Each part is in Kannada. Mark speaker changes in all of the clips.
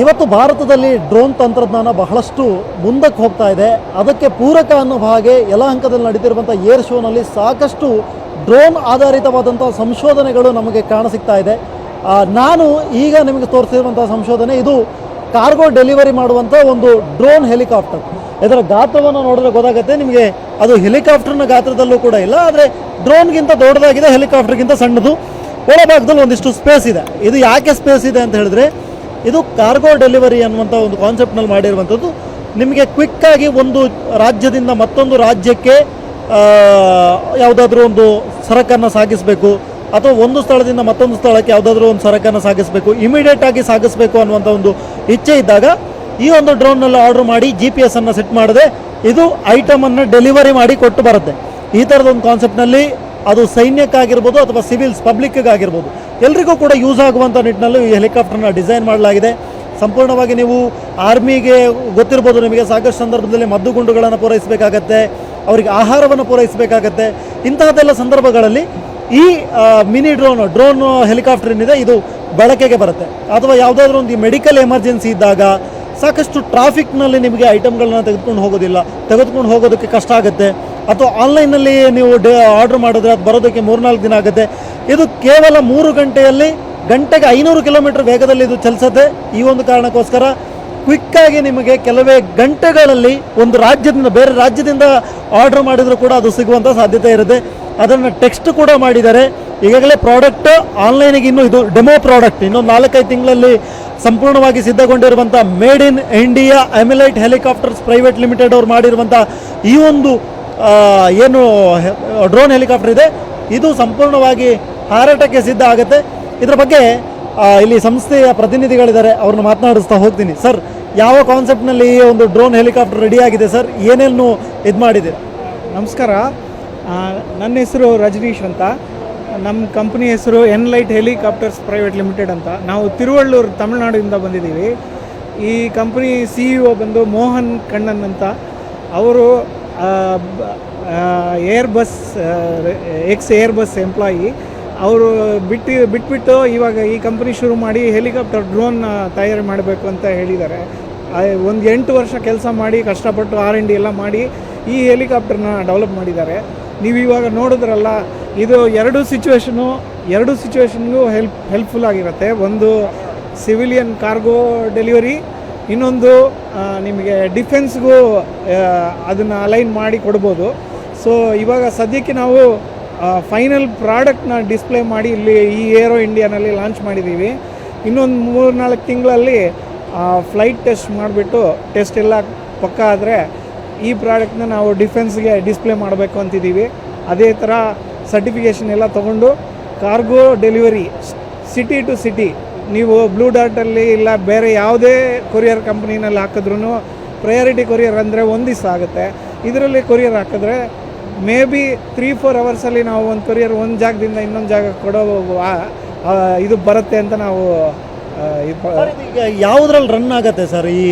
Speaker 1: ಇವತ್ತು ಭಾರತದಲ್ಲಿ ಡ್ರೋನ್ ತಂತ್ರಜ್ಞಾನ ಬಹಳಷ್ಟು ಮುಂದಕ್ಕೆ ಹೋಗ್ತಾ ಇದೆ. ಅದಕ್ಕೆ ಪೂರಕ ಅನ್ನೋ ಹಾಗೆ ಹಂತದಲ್ಲಿ ನಡೀತಿರುವಂಥ ಏರ್ ಶೋನಲ್ಲಿ ಸಾಕಷ್ಟು ಡ್ರೋನ್ ಆಧಾರಿತವಾದಂಥ ಸಂಶೋಧನೆಗಳು ನಮಗೆ ಕಾಣಸಿಗ್ತಾ ಇದೆ. ನಾನು ಈಗ ನಿಮಗೆ ತೋರಿಸಿರುವಂಥ ಸಂಶೋಧನೆ ಇದು ಕಾರ್ಗೋ ಡೆಲಿವರಿ ಮಾಡುವಂಥ ಒಂದು ಡ್ರೋನ್ ಹೆಲಿಕಾಪ್ಟರ್. ಇದರ ಗಾತ್ರವನ್ನು ನೋಡಿದ್ರೆ ಗೊತ್ತಾಗುತ್ತೆ, ನಿಮಗೆ ಅದು ಹೆಲಿಕಾಪ್ಟರ್ನ ಗಾತ್ರದಲ್ಲೂ ಕೂಡ ಇಲ್ಲ, ಆದರೆ ಡ್ರೋನ್ಗಿಂತ ದೊಡ್ಡದಾಗಿದೆ, ಹೆಲಿಕಾಪ್ಟರ್ಗಿಂತ ಸಣ್ಣದು. ಒಳಭಾಗದಲ್ಲಿ ಒಂದಿಷ್ಟು ಸ್ಪೇಸ್ ಇದೆ. ಇದು ಯಾಕೆ ಸ್ಪೇಸ್ ಇದೆ ಅಂತ ಹೇಳಿದ್ರೆ ಇದು ಕಾರ್ಗೋ ಡೆಲಿವರಿ ಅನ್ನುವಂಥ ಒಂದು ಕಾನ್ಸೆಪ್ಟ್ನಲ್ಲಿ ಮಾಡಿರುವಂಥದ್ದು. ನಿಮಗೆ ಕ್ವಿಕ್ಕಾಗಿ ಒಂದು ರಾಜ್ಯದಿಂದ ಮತ್ತೊಂದು ರಾಜ್ಯಕ್ಕೆ ಯಾವುದಾದ್ರೂ ಒಂದು ಸರಕನ್ನು ಸಾಗಿಸಬೇಕು, ಅಥವಾ ಒಂದು ಸ್ಥಳದಿಂದ ಮತ್ತೊಂದು ಸ್ಥಳಕ್ಕೆ ಯಾವುದಾದ್ರೂ ಒಂದು ಸರಕನ್ನು ಸಾಗಿಸಬೇಕು ಇಮಿಡಿಯೇಟಾಗಿ ಸಾಗಿಸಬೇಕು ಅನ್ನುವಂಥ ಒಂದು ಇಚ್ಛೆ ಇದ್ದಾಗ ಈ ಒಂದು ಡ್ರೋನ್ನಲ್ಲಿ ಆರ್ಡರ್ ಮಾಡಿ ಜಿ ಪಿ ಎಸ್ ಅನ್ನು ಸೆಟ್ ಮಾಡದೆ ಇದು ಐಟಮನ್ನು ಡೆಲಿವರಿ ಮಾಡಿ ಕೊಟ್ಟು ಬರುತ್ತೆ. ಈ ಥರದ ಒಂದು ಕಾನ್ಸೆಪ್ಟ್ನಲ್ಲಿ ಅದು ಸೈನ್ಯಕ್ಕಾಗಿರ್ಬೋದು ಅಥವಾ ಸಿವಿಲ್ಸ್ ಪಬ್ಲಿಕ್ಗಾಗಿರ್ಬೋದು. ಎಲ್ರಿಗೂ ಕೂಡ ಯೂಸ್ ಆಗುವಂಥ ನಿಟ್ಟಿನಲ್ಲಿ ಈ ಹೆಲಿಕಾಪ್ಟರ್ನ ಡಿಸೈನ್ ಮಾಡಲಾಗಿದೆ. ಸಂಪೂರ್ಣವಾಗಿ ನೀವು ಆರ್ಮಿಗೆ ಗೊತ್ತಿರ್ಬೋದು ನಿಮಗೆ. ಸಾಕಷ್ಟು ಸಂದರ್ಭದಲ್ಲಿ ಮದ್ದುಗುಂಡುಗಳನ್ನು ಪೂರೈಸಬೇಕಾಗತ್ತೆ, ಅವರಿಗೆ ಆಹಾರವನ್ನು ಪೂರೈಸಬೇಕಾಗತ್ತೆ. ಇಂತಹದ್ದೆಲ್ಲ ಸಂದರ್ಭಗಳಲ್ಲಿ ಈ ಮಿನಿ ಡ್ರೋನ್ ಡ್ರೋನ್ ಹೆಲಿಕಾಪ್ಟರ್ ಏನಿದೆ, ಇದು ಬಳಕೆಗೆ ಬರುತ್ತೆ. ಅಥವಾ ಯಾವುದಾದ್ರೂ ಒಂದು ಮೆಡಿಕಲ್ ಎಮರ್ಜೆನ್ಸಿ ಇದ್ದಾಗ ಸಾಕಷ್ಟು ಟ್ರಾಫಿಕ್ನಲ್ಲಿ ನಿಮಗೆ ಐಟಮ್ಗಳನ್ನ ತೆಗೆದುಕೊಂಡು ಹೋಗೋದಿಲ್ಲ. ತೆಗೆದುಕೊಂಡು ಹೋಗೋದಕ್ಕೆ ಕಷ್ಟ ಆಗುತ್ತೆ. ಅಥವಾ ಆನ್ಲೈನಲ್ಲಿ ನೀವು ಡೇ ಆರ್ಡ್ರ್ ಮಾಡಿದ್ರೆ ಅದು ಬರೋದಕ್ಕೆ ಮೂರ್ನಾಲ್ಕು ದಿನ ಆಗುತ್ತೆ. ಇದು ಕೇವಲ ಮೂರು ಗಂಟೆಯಲ್ಲಿ ಗಂಟೆಗೆ ಐನೂರು ಕಿಲೋಮೀಟರ್ ವೇಗದಲ್ಲಿ ಇದು ಚಲಿಸುತ್ತೆ ಈ ಒಂದು ಕಾರಣಕ್ಕೋಸ್ಕರ ಕ್ವಿಕ್ಕಾಗಿ ನಿಮಗೆ ಕೆಲವೇ ಗಂಟೆಗಳಲ್ಲಿ ಒಂದು ರಾಜ್ಯದಿಂದ ಬೇರೆ ರಾಜ್ಯದಿಂದ ಆರ್ಡ್ರ್ ಮಾಡಿದರೂ ಕೂಡ ಅದು ಸಿಗುವಂಥ ಸಾಧ್ಯತೆ ಇರುತ್ತೆ. ಅದನ್ನು ಟೆಕ್ಸ್ಟ್ ಕೂಡ ಮಾಡಿದ್ದಾರೆ. ಈಗಾಗಲೇ ಪ್ರಾಡಕ್ಟ್ ಆನ್ಲೈನಿಗೆ ಇನ್ನೂ ಇದು ಡೆಮೋ ಪ್ರಾಡಕ್ಟ್ ಇನ್ನೊಂದು ನಾಲ್ಕೈದು ತಿಂಗಳಲ್ಲಿ ಸಂಪೂರ್ಣವಾಗಿ ಸಿದ್ಧಗೊಂಡಿರುವಂಥ ಮೇಡ್ ಇನ್ ಇಂಡಿಯಾ ಎಮಿಲೈಟ್ ಹೆಲಿಕಾಪ್ಟರ್ಸ್ ಪ್ರೈವೇಟ್ ಲಿಮಿಟೆಡ್ ಅವ್ರು ಮಾಡಿರುವಂಥ ಈ ಒಂದು ಏನು ಡ್ರೋನ್ ಹೆಲಿಕಾಪ್ಟರ್ ಇದೆ. ಇದು ಸಂಪೂರ್ಣವಾಗಿ ಹಾರಾಟಕ್ಕೆ ಸಿದ್ಧ ಆಗುತ್ತೆ. ಇದರ ಬಗ್ಗೆ ಇಲ್ಲಿ ಸಂಸ್ಥೆಯ ಪ್ರತಿನಿಧಿಗಳಿದ್ದಾರೆ. ಅವ್ರನ್ನ ಮಾತನಾಡಿಸ್ತಾ ಹೋಗ್ತೀನಿ. ಸರ್, ಯಾವ ಕಾನ್ಸೆಪ್ಟ್ನಲ್ಲಿ ಈ ಒಂದು ಡ್ರೋನ್ ಹೆಲಿಕಾಪ್ಟರ್ ರೆಡಿ ಆಗಿದೆ ಸರ್? ಏನೇನು ಇದು ಮಾಡಿದೆ?
Speaker 2: ನಮಸ್ಕಾರ. ನನ್ನ ಹೆಸರು ರಜನೀಶ್ ಅಂತ. ನಮ್ಮ ಕಂಪ್ನಿ ಹೆಸರು ಎನ್ಲೈಟ್ ಹೆಲಿಕಾಪ್ಟರ್ಸ್ ಪ್ರೈವೇಟ್ ಲಿಮಿಟೆಡ್ ಅಂತ. ನಾವು ತಿರುವಳ್ಳೂರು, ತಮಿಳುನಾಡಿಂದ ಬಂದಿದ್ದೀವಿ. ಈ ಕಂಪ್ನಿ ಸಿ ಇ ಒ ಬಂದು ಮೋಹನ್ ಕಣ್ಣನ್ ಅಂತ. ಅವರು Airbus ex Airbus employee ಅವರು ಬಿಟ್ಟು, ಬಿಟ್ಬಿಟ್ಟು ಇವಾಗ ಈ ಕಂಪ್ನಿ ಶುರು ಮಾಡಿ ಹೆಲಿಕಾಪ್ಟರ್ ಡ್ರೋನ್ ತಯಾರಿ ಮಾಡಬೇಕು ಅಂತ ಹೇಳಿದ್ದಾರೆ. ಒಂದು ಎಂಟು ವರ್ಷ ಕೆಲಸ ಮಾಡಿ, ಕಷ್ಟಪಟ್ಟು ಆರ್ ಎನ್ ಡಿ ಎಲ್ಲ ಮಾಡಿ ಈ ಹೆಲಿಕಾಪ್ಟರ್ನ ಡೆವಲಪ್ ಮಾಡಿದ್ದಾರೆ. ನೀವು ಇವಾಗ ನೋಡಿದ್ರಲ್ಲ, ಇದು ಎರಡು ಸಿಚುವೇಶನು ಎರಡು ಸಿಚುವೇಶನ್ಗೂ ಹೆಲ್ಪ್ ಹೆಲ್ಪ್ಫುಲ್ ಆಗಿರುತ್ತೆ. ಒಂದು ಸಿವಿಲಿಯನ್ ಕಾರ್ಗೋ ಡೆಲಿವರಿ ಇನ್ನೊಂದು ನಿಮಗೆ ಡಿಫೆನ್ಸ್ಗೂ ಅದನ್ನು ಅಲೈನ್ ಮಾಡಿ ಕೊಡ್ಬೋದು. ಸೊ ಇವಾಗ ಸದ್ಯಕ್ಕೆ ನಾವು ಫೈನಲ್ ಪ್ರಾಡಕ್ಟ್ನ ಡಿಸ್ಪ್ಲೇ ಮಾಡಿ ಇಲ್ಲಿ ಈ ಏರೋ ಇಂಡಿಯಾನಲ್ಲಿ ಲಾಂಚ್ ಮಾಡಿದ್ದೀವಿ ಇನ್ನೊಂದು ಮೂರು ನಾಲ್ಕು ತಿಂಗಳಲ್ಲಿ ಫ್ಲೈಟ್ ಟೆಸ್ಟ್ ಮಾಡಿಬಿಟ್ಟು ಟೆಸ್ಟ್ ಎಲ್ಲ ಪಕ್ಕ ಆದರೆ, ಈ ಪ್ರಾಡಕ್ಟ್ನ ನಾವು ಡಿಫೆನ್ಸ್ಗೆ ಡಿಸ್ಪ್ಲೇ ಮಾಡಬೇಕು ಅಂತಿದ್ದೀವಿ ಅದೇ ಥರ ಸರ್ಟಿಫಿಕೇಷನ್ ಎಲ್ಲ ತೊಗೊಂಡು cargo delivery city to city ನೀವು ಬ್ಲೂ ಡಾಟಲ್ಲಿ ಇಲ್ಲ ಬೇರೆ ಯಾವುದೇ ಕೊರಿಯರ್ ಕಂಪ್ನಿನಲ್ಲಿ ಹಾಕಿದ್ರೂ ಪ್ರಯಾರಿಟಿ ಕೊರಿಯರ್ ಅಂದರೆ ಒಂದು ದಿವಸ ಆಗುತ್ತೆ. ಇದರಲ್ಲಿ ಕೊರಿಯರ್ ಹಾಕಿದ್ರೆ ಮೇ ಬಿ ತ್ರೀ ಫೋರ್ ಅವರ್ಸಲ್ಲಿ ನಾವು ಒಂದು ಕೊರಿಯರ್ ಒಂದು ಜಾಗದಿಂದ ಇನ್ನೊಂದು ಜಾಗಕ್ಕೆ ಕೊಡೋ ಇದು ಬರುತ್ತೆ ಅಂತ ನಾವು ಇದು ಪ-
Speaker 1: ಈಗ ಯಾವುದ್ರಲ್ಲಿ ರನ್ ಆಗುತ್ತೆ ಸರ್ ಈ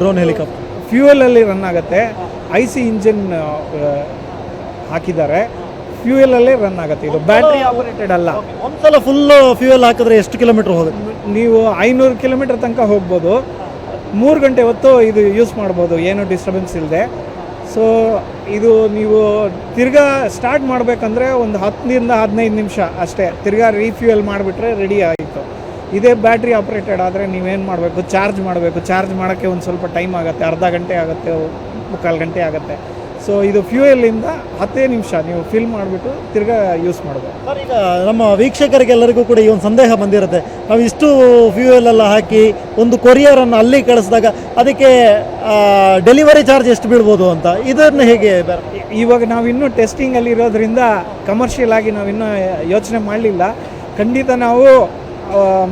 Speaker 1: ಡ್ರೋನ್ ಹೆಲಿಕಾಪ್ಟರ್
Speaker 2: ಫ್ಯೂಯಲಲ್ಲಿ ರನ್ ಆಗುತ್ತೆ. ಐ ಸಿ ಇಂಜಿನ್ ಹಾಕಿದ್ದಾರೆ. ಫ್ಯೂಯಲಲ್ಲೇ ರನ್ ಆಗುತ್ತೆ. ಇದು ಬ್ಯಾಟ್ರಿ ಆಪರೇಟೆಡ್ ಅಲ್ಲ.
Speaker 1: ಒಂದ್ಸಲ ಫುಲ್ ಫ್ಯೂಯಲ್ ಹಾಕಿದ್ರೆ ಎಷ್ಟು ಕಿಲೋಮೀಟರ್ ಹೋಗುತ್ತೆ?
Speaker 2: ನೀವು ಐನೂರು ಕಿಲೋಮೀಟರ್ ತನಕ ಹೋಗ್ಬೋದು. ಮೂರು ಗಂಟೆ ಹೊತ್ತು ಇದು ಯೂಸ್ ಮಾಡ್ಬೋದು ಏನು ಡಿಸ್ಟರ್ಬೆನ್ಸ್ ಇಲ್ಲದೆ ಸೊ ಇದು ನೀವು ತಿರ್ಗಾ ಸ್ಟಾರ್ಟ್ ಮಾಡಬೇಕಂದ್ರೆ ಒಂದು ಹತ್ತರಿಂದ ಹದಿನೈದು ನಿಮಿಷ ಅಷ್ಟೇ. ತಿರ್ಗಾ ರೀಫ್ಯೂಯಲ್ ಮಾಡಿಬಿಟ್ರೆ ರೆಡಿ ಆಯಿತು. ಇದೇ ಬ್ಯಾಟ್ರಿ ಆಪ್ರೇಟೆಡ್ ಆದರೆ ನೀವೇನು ಮಾಡಬೇಕು? ಚಾರ್ಜ್ ಮಾಡಬೇಕು. ಚಾರ್ಜ್ ಮಾಡೋಕ್ಕೆ ಒಂದು ಸ್ವಲ್ಪ ಟೈಮ್ ಆಗುತ್ತೆ. ಅರ್ಧ ಗಂಟೆ ಆಗುತ್ತೆ ಮುಕ್ಕಾಲು ಗಂಟೆ ಆಗುತ್ತೆ. ಸೊ ಇದು ಫ್ಯೂಯಲಿಂದ ಹತ್ತೇ ನಿಮಿಷ ನೀವು ಫಿಲ್ ಮಾಡಿಬಿಟ್ಟು ತಿರ್ಗಾ ಯೂಸ್ ಮಾಡ್ಬೋದು.
Speaker 1: ಸರ್ ಈಗ ನಮ್ಮ ವೀಕ್ಷಕರಿಗೆಲ್ಲರಿಗೂ ಕೂಡ ಈ ಒಂದು ಸಂದೇಹ ಬಂದಿರುತ್ತೆ. ನಾವು ಇಷ್ಟು ಫ್ಯೂಯಲ್ ಎಲ್ಲ ಹಾಕಿ ಒಂದು ಕೊರಿಯರನ್ನು ಅಲ್ಲಿ ಕಳಿಸಿದಾಗ ಅದಕ್ಕೆ ಡೆಲಿವರಿ ಚಾರ್ಜ್ ಎಷ್ಟು ಬೀಳ್ಬೋದು ಅಂತ ಇದನ್ನು ಹೇಗೆ
Speaker 2: ಇವಾಗ ನಾವಿನ್ನೂ ಟೆಸ್ಟಿಂಗಲ್ಲಿ ಇರೋದ್ರಿಂದ ಕಮರ್ಷಿಯಲ್ ಆಗಿ ನಾವಿನ್ನೂ ಯೋಚನೆ ಮಾಡಲಿಲ್ಲ. ಖಂಡಿತ ನಾವು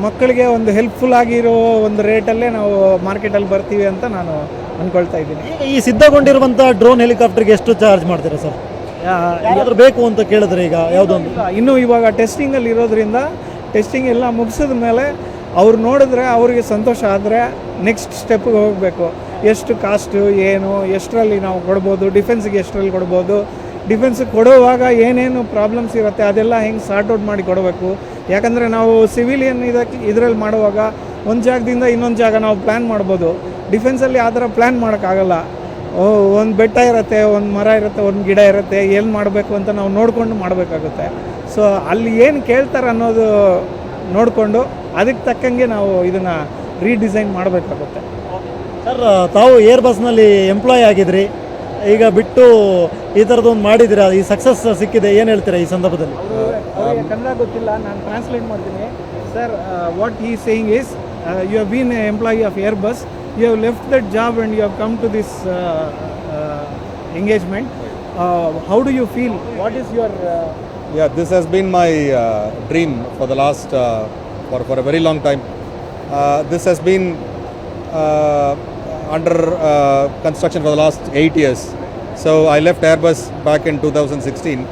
Speaker 2: ಮಕ್ಕಳಿಗೆ ಒಂದು ಹೆಲ್ಪ್ಫುಲ್ ಆಗಿರೋ ಒಂದು ರೇಟಲ್ಲೇ ನಾವು ಮಾರ್ಕೆಟಲ್ಲಿ ಬರ್ತೀವಿ ಅಂತ ನಾನು ಅಂದ್ಕೊಳ್ತಾ ಇದ್ದೀನಿ.
Speaker 1: ಈಗ ಈ ಸಿದ್ಧಗೊಂಡಿರುವಂಥ ಡ್ರೋನ್ ಹೆಲಿಕಾಪ್ಟರ್ಗೆ ಎಷ್ಟು ಚಾರ್ಜ್ ಮಾಡ್ತೀರಾ ಸರ್? ಯಾವ್ದಾದ್ರು ಬೇಕು ಅಂತ ಕೇಳಿದ್ರೆ ಈಗ ಯಾವುದೊಂದು
Speaker 2: ಇನ್ನೂ ಇವಾಗ ಟೆಸ್ಟಿಂಗಲ್ಲಿ ಇರೋದ್ರಿಂದ ಟೆಸ್ಟಿಂಗ್ ಎಲ್ಲ ಮುಗಿಸಿದ ಮೇಲೆ ಅವ್ರು ನೋಡಿದ್ರೆ ಅವರಿಗೆ ಸಂತೋಷ ಆದರೆ ನೆಕ್ಸ್ಟ್ ಸ್ಟೆಪ್ಗೆ ಹೋಗಬೇಕು. ಎಷ್ಟು ಕಾಸ್ಟು ಏನು ಎಷ್ಟರಲ್ಲಿ ನಾವು ಕೊಡ್ಬೋದು ಡಿಫೆನ್ಸ್ಗೆ ಎಷ್ಟರಲ್ಲಿ ಕೊಡ್ಬೋದು ಡಿಫೆನ್ಸ್ಗೆ ಕೊಡುವಾಗ ಏನೇನು ಪ್ರಾಬ್ಲಮ್ಸ್ ಇರುತ್ತೆ ಅದೆಲ್ಲ ಹೆಂಗೆ ಸಾರ್ಟ್ ಔಟ್ ಮಾಡಿ ಕೊಡಬೇಕು. ಯಾಕಂದರೆ ನಾವು ಸಿವಿಲಿಯನ್ ಇದಕ್ಕೆ ಇದರಲ್ಲಿ ಮಾಡುವಾಗ ಒಂದು ಜಾಗದಿಂದ ಇನ್ನೊಂದು ಜಾಗ ನಾವು ಪ್ಲ್ಯಾನ್ ಮಾಡ್ಬೋದು. ಡಿಫೆನ್ಸಲ್ಲಿ ಆ ಥರ ಪ್ಲ್ಯಾನ್ ಮಾಡೋಕ್ಕಾಗಲ್ಲ. ಒಂದು ಬೆಟ್ಟ ಇರುತ್ತೆ ಒಂದು ಮರ ಇರುತ್ತೆ ಒಂದು ಗಿಡ ಇರುತ್ತೆ ಏನು ಮಾಡಬೇಕು ಅಂತ ನಾವು ನೋಡಿಕೊಂಡು ಮಾಡಬೇಕಾಗುತ್ತೆ. ಸೊ ಅಲ್ಲಿ ಏನು ಕೇಳ್ತಾರೆ ಅನ್ನೋದು ನೋಡಿಕೊಂಡು ಅದಕ್ಕೆ ತಕ್ಕಂಗೆ ನಾವು ಇದನ್ನು ರೀಡಿಸೈನ್ ಮಾಡಬೇಕಾಗುತ್ತೆ.
Speaker 1: ಸರ್ ತಾವು ಏರ್ ಬಸ್ನಲ್ಲಿ ಎಂಪ್ಲಾಯ್ ಆಗಿದ್ರಿ. ಈಗ ಬಿಟ್ಟು ಈ ಥರದೊಂದು ಮಾಡಿದಿರ ಈ ಸಕ್ಸಸ್ ಸಿಕ್ಕಿದೆ. ಏನು ಹೇಳ್ತೀರಾ ಈ ಸಂದರ್ಭದಲ್ಲಿ?
Speaker 2: ಕನ್ನಡ ಗೊತ್ತಿಲ್ಲ ನಾನು ಟ್ರಾನ್ಸ್ಲೇಟ್ ಮಾಡ್ತೀನಿ. Sir what he saying is you have been employee of Airbus you have left that job and you have come to this uh, uh, engagement. Uh, how do you feel? What is your.
Speaker 3: yeah, this has been my dream for the last, for, for a very long time. this has been under uh, construction for the last eight years. So I left Airbus back in 2016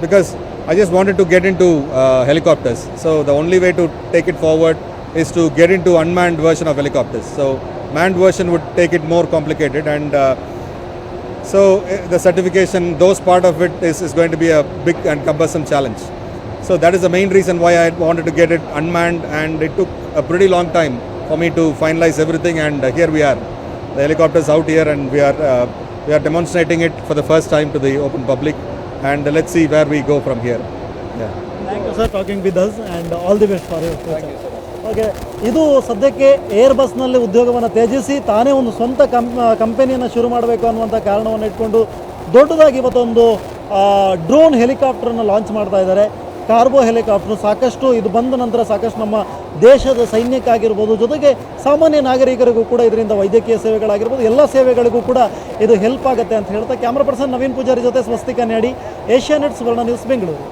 Speaker 3: because I just wanted to get into uh, helicopters. So the only way to take it forward is to get into unmanned version of helicopters. So manned version would take it more complicated and uh, so eh, the certification, those part of it is, is going to be a big and cumbersome challenge. So that is the main reason why I wanted to get it unmanned and it took a pretty long time for me to finalize everything and uh, here we are. The helicopter is out here and we are, uh, we are demonstrating it for the first time to the open public and uh, let's see where we go from here. Yeah.
Speaker 1: Thank you sir talking with us and all the best for your future. Okay ಇದು ಸದ್ಯಕ್ಕೆ ಏರ್ ಬಸ್ನಲ್ಲಿ ಉದ್ಯೋಗವನ್ನು ತ್ಯಜಿಸಿ ತಾನೇ ಒಂದು ಸ್ವಂತ ಕಂಪ್ ಕಂಪೆನಿಯನ್ನು ಶುರು ಮಾಡಬೇಕು ಅನ್ನುವಂಥ ಕಾರಣವನ್ನು ಇಟ್ಕೊಂಡು ದೊಡ್ಡದಾಗಿ ಇವತ್ತೊಂದು ಡ್ರೋನ್ ಹೆಲಿಕಾಪ್ಟರನ್ನು ಲಾಂಚ್ ಮಾಡ್ತಾ ಇದ್ದಾರೆ. ಕಾರ್ಬೋ ಹೆಲಿಕಾಪ್ಟರ್ ಸಾಕಷ್ಟು ಇದು ಬಂದ ನಂತರ ಸಾಕಷ್ಟು ನಮ್ಮ ದೇಶದ ಸೈನ್ಯಕ್ಕಾಗಿರ್ಬೋದು, ಜೊತೆಗೆ ಸಾಮಾನ್ಯ ನಾಗರಿಕರಿಗೂ ಕೂಡ ಇದರಿಂದ ವೈದ್ಯಕೀಯ ಸೇವೆಗಳಾಗಿರ್ಬೋದು, ಎಲ್ಲ ಸೇವೆಗಳಿಗೂ ಕೂಡ ಇದು ಹೆಲ್ಪ್ ಆಗುತ್ತೆ ಅಂತ ಹೇಳ್ತಾ ಕ್ಯಾಮ್ರಾ ಪರ್ಸನ್ ನವೀನ್ ಪೂಜಾರಿ ಜೊತೆ ಸ್ವಸ್ತಿಕ ನ್ಯಾಡಿ ಏಷ್ಯಾನೆಟ್ ಸುವರ್ಣ ನ್ಯೂಸ್ ಬೆಂಗಳೂರು.